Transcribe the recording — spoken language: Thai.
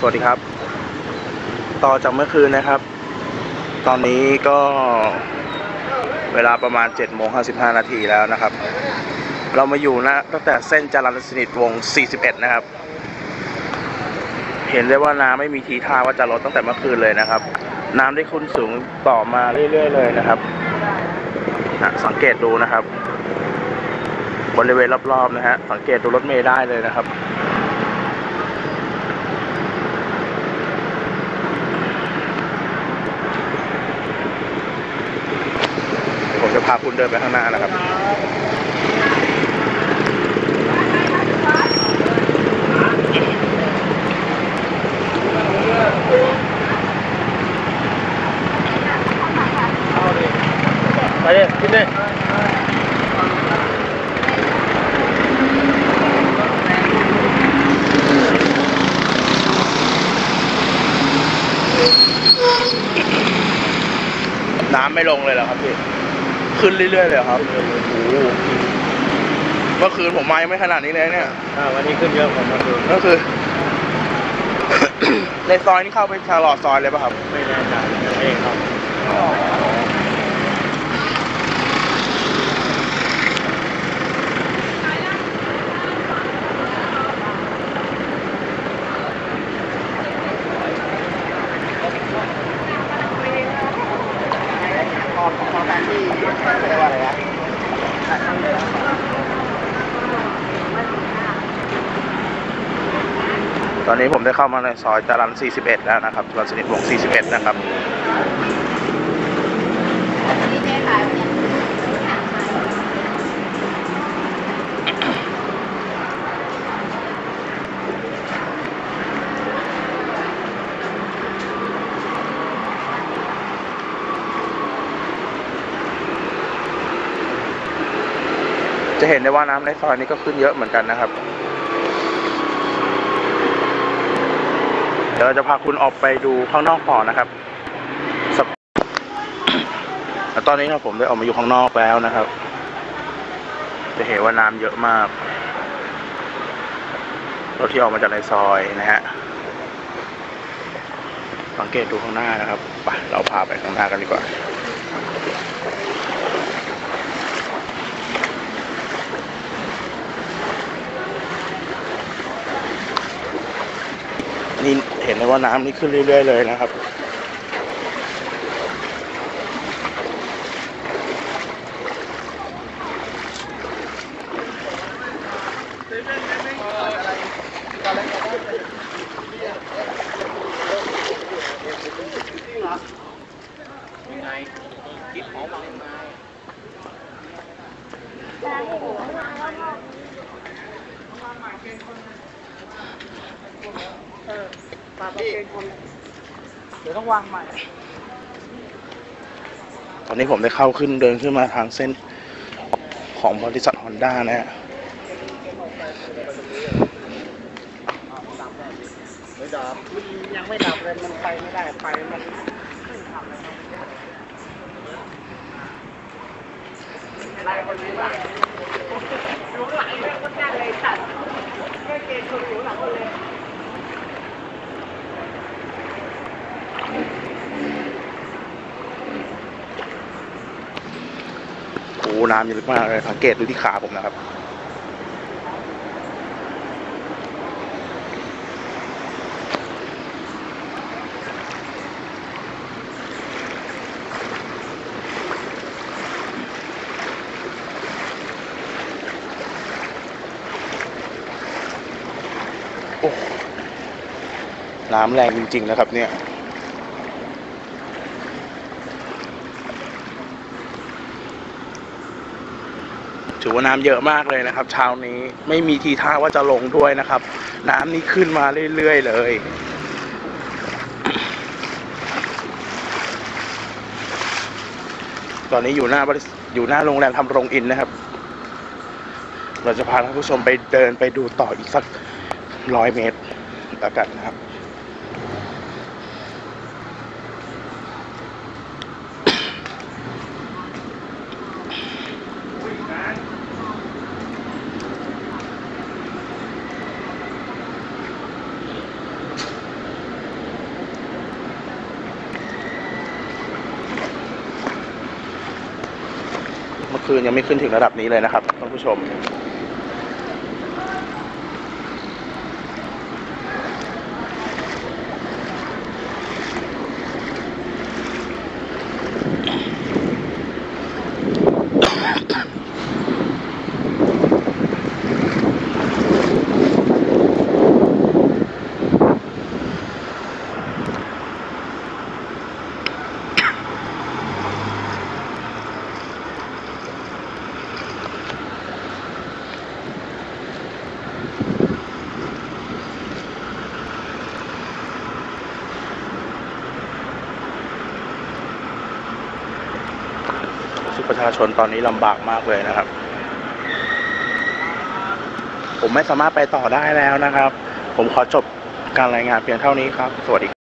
สวัสดีครับ ต่อจากเมื่อคืนนะครับ ตอนนี้ก็เวลาประมาณ7โมง55 นาทีแล้วนะครับ เรามาอยู่นะตั้งแต่เส้นจรัญสนิทวง 41 นะครับ เห็นได้ว่าน้ำไม่มีทีท่าว่าจะลดตั้งแต่เมื่อคืนเลยนะครับ น้ำได้ขึ้นสูงต่อมาเรื่อยๆเลยนะครับนะสังเกตดูนะครับ บริเวณรอบๆนะฮะสังเกตดูรถเมล์ได้เลยนะครับ ผมจะ พาคุณเดินไปข้างหน้านะครับไปดิกินดิน้ำไม่ลงเลยเหรอครับพี่ ขึ้นเรื่อยๆเลยเหรอครับโอ้โหเมื่อคืนผมมายังไม่ขนาดนี้เลยเนี่ยอ่าวันนี้ขึ้นเยอะกว่าเมื่อคืนก็คือ ในซอยนี่เข้าไปตลอดซอยเลยป่ะครับ ไม่แน่ใจกันเอง ตอนนี้ผมได้เข้ามาในซอยจรัญ41 แล้วนะครับจรัญสนิทวง 41 นะครับจะเห็นได้ว่าน้ำในซอยนี้ก็ขึ้นเยอะเหมือนกันนะครับ ดี๋ยวเราจะพาคุณออกไปดูข้างนอกต่อนะครับตอนนี้นะผมได้ออกมาอยู่ข้างนอกแล้วนะครับ จะเห็นว่าน้ำเยอะมาก รถที่ออกมาจากในซอยนะฮะ สังเกตดูข้างหน้านะครับ ไป เราพาไปข้างหน้ากันดีกว่า นี่เห็นเลย ว่าน้ำนี่ขึ้นเรื่อย ๆ เลยนะครับเดี๋ยวต้องวางใหม่ ตอนนี้ผมได้เข้าขึ้นเดินขึ้นมาทางเส้นของบริษัทฮอนด้านะฮะไม่ดับยังไม่ดับเลยมันไปไม่ได้ไปมันไล่คนนี้ว่าอยู่หลังเลยคนแรกเลยตัดไม่เกณฑ์คนอยู่หลังคนเลย โอ้โห น้ำเยอะมากเลยสังเกตดูที่ขาผมนะครับโอ้น้ำแรงจริง ๆ นะครับเนี่ย ถือว่าน้ำเยอะมากเลยนะครับเช้านี้ไม่มีทีท่าว่าจะลงด้วยนะครับ น้ำนี่ขึ้นมาเรื่อยๆเลยตอนนี้อยู่หน้าบริษัทอยู่หน้าโรงแรมทำโรงอินนะครับ เราจะพาท่านผู้ชมไปเดินไปดูต่ออีกสักร้อยเมตรแล้วกันนะครับ คลื่นยังไม่ขึ้นถึงระดับนี้เลยนะครับท่านผู้ชม ประชาชนตอนนี้ลำบากมากเลยนะครับ ผมไม่สามารถไปต่อได้แล้วนะครับ ผมขอจบการรายงานเพียงเท่านี้ครับ สวัสดี